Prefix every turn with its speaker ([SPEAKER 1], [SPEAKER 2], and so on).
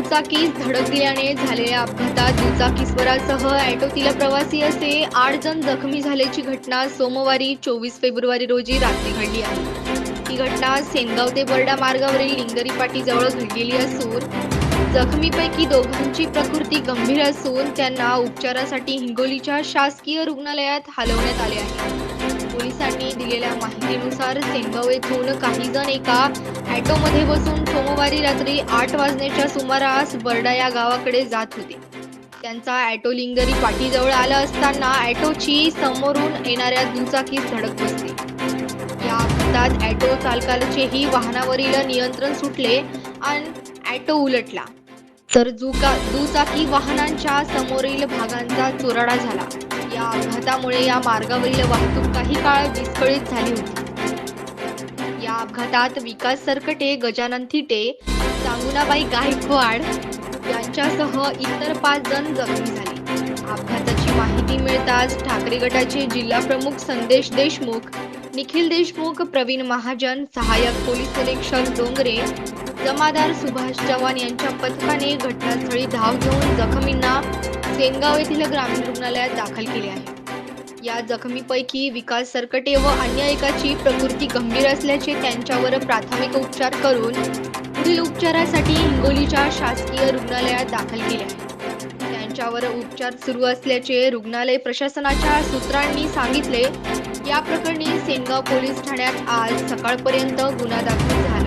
[SPEAKER 1] दुचाकीस धडकल्याने झालेल्या अपघातात दुचाकीस्वरासह ॲटोतील प्रवासी असे आठ जण जखमी झाल्याची घटना सोमवारी चोवीस फेब्रुवारी रोजी रात्री घडली आहे. ही घटना सेनगाव ते बर्डा मार्गावरील लिंगरी पाटीजवळ घडलेली असून जखमीपैकी दोघांची प्रकृती गंभीर असून त्यांना उपचारासाठी हिंगोलीच्या शासकीय रुग्णालयात हलवण्यात आले आहे. पोलिसांनी दिलेल्या माहितीनुसार सेनगाव येथून काही जण एका ॲटोमध्ये बसून सोमवारी रात्री आठ वाजण्याच्या सुमारास बर्डा या गावाकडे जात होते. त्यांचा ॲटो लिंगरी पाठीजवळ आला असताना ॲटोची समोरून येणाऱ्या दुचाकीस धडक बसली. या अपघातात ॲटो चालकाचेही वाहनावरील नियंत्रण सुटले आणि ॲटो उलटला. तर जुका दुचाकी वाहनांच्या समोरील भागांचा चुराडा झाला. या अपघातामुळे या मार्गावरील वाहतूक काही काळ विस्कळीत झाली होती. या अपघातात विकास सरकटे गजानन थिटे सांगुनाबाई गायकवाड यांच्यासह इतर पाच जण जखमी झाले. अपघाताची माहिती मिळताच ठाकरे गटाचे जिल्हा प्रमुख संदेश देशमुख निखिल देशमुख प्रवीण महाजन सहाय्यक पोलीस निरीक्षक डोंगरे जमादार सुभाष चव्हाण यांच्या पथकाने घटनास्थळी धाव घेऊन जखमींना सेनगाव येथील ग्रामीण रुग्णालयात दाखल केले आहे. या जखमीपैकी विकास सरकटे व अन्य एकाची प्रकृती गंभीर असल्याचे त्यांच्यावर प्राथमिक उपचार करून पुढील उपचारासाठी हिंगोलीच्या शासकीय रुग्णालयात दाखल केले आहे. त्यांच्यावर उपचार सुरू असल्याचे रुग्णालय प्रशासनाच्या सूत्रांनी सांगितले. या प्रकरणी सेनगाव पोलीस ठाण्यात आज सकाळपर्यंत गुन्हा दाखल झाला.